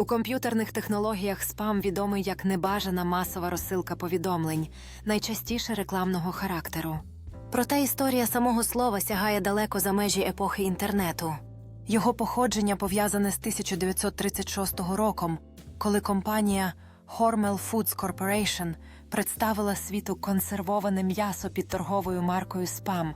У комп'ютерних технологіях спам відомий як небажана масова розсилка повідомлень, найчастіше рекламного характеру. Проте історія самого слова сягає далеко за межі епохи інтернету. Його походження пов'язане з 1936 роком, коли компанія Hormel Foods Corporation представила світу консервоване м'ясо під торговою маркою Spam.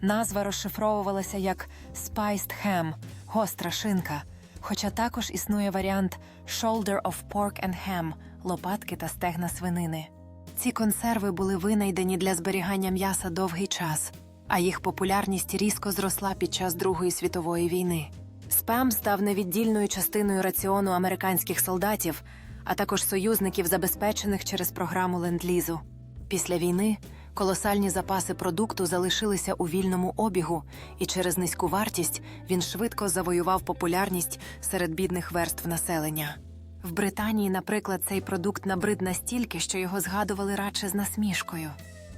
Назва розшифровувалася як Spiced Ham – гостра шинка, хоча також існує варіант Shoulder of Pork and Ham – лопатки та стегна свинини. Ці консерви були винайдені для зберігання м'яса довгий час, а їх популярність різко зросла під час Другої світової війни. Спам став невіддільною частиною раціону американських солдатів, а також союзників, забезпечених через програму ленд-лізу. Після війни колосальні запаси продукту залишилися у вільному обігу, і через низьку вартість він швидко завоював популярність серед бідних верств населення. В Британії, наприклад, цей продукт набрид настільки, що його згадували радше з насмішкою.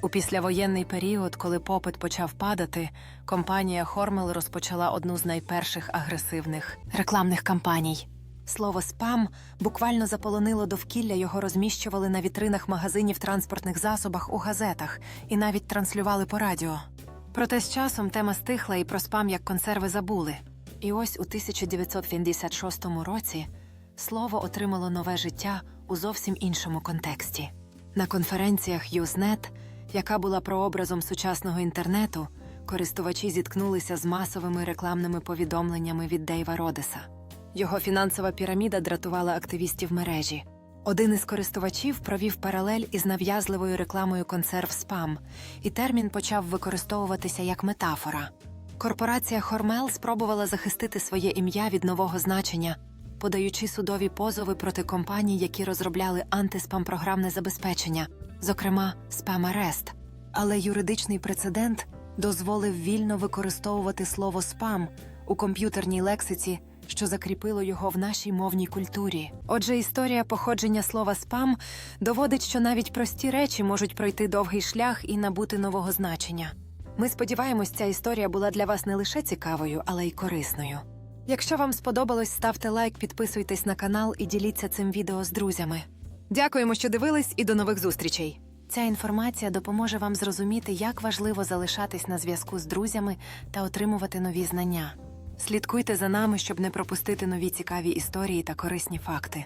У післявоєнний період, коли попит почав падати, компанія Хормел розпочала одну з найперших агресивних рекламних кампаній. Слово спам буквально заполонило довкілля, його розміщували на вітринах магазинів транспортних засобах у газетах і навіть транслювали по радіо. Проте з часом тема стихла і про спам як консерви забули. І ось у 1956 році слово отримало нове життя у зовсім іншому контексті. На конференціях Usenet, яка була прообразом сучасного інтернету, користувачі зіткнулися з масовими рекламними повідомленнями від Дейва Родеса. Його фінансова піраміда дратувала активістів мережі. Один із користувачів провів паралель із нав'язливою рекламою консерв спам, і термін почав використовуватися як метафора. Корпорація Хормел спробувала захистити своє ім'я від нового значення, подаючи судові позови проти компаній, які розробляли антиспам-програмне забезпечення, зокрема Spam-Arrest. Але юридичний прецедент дозволив вільно використовувати слово спам у комп'ютерній лексиці, що закріпило його в нашій мовній культурі. Отже, історія походження слова спам доводить, що навіть прості речі можуть пройти довгий шлях і набути нового значення. Ми сподіваємось, ця історія була для вас не лише цікавою, але й корисною. Якщо вам сподобалось, ставте лайк, підписуйтесь на канал і діліться цим відео з друзями. Дякуємо, що дивились, і до нових зустрічей. Ця інформація допоможе вам зрозуміти, як важливо залишатись на зв'язку з друзями та отримувати нові знання. Слідкуйте за нами, щоб не пропустити нові цікаві історії та корисні факти.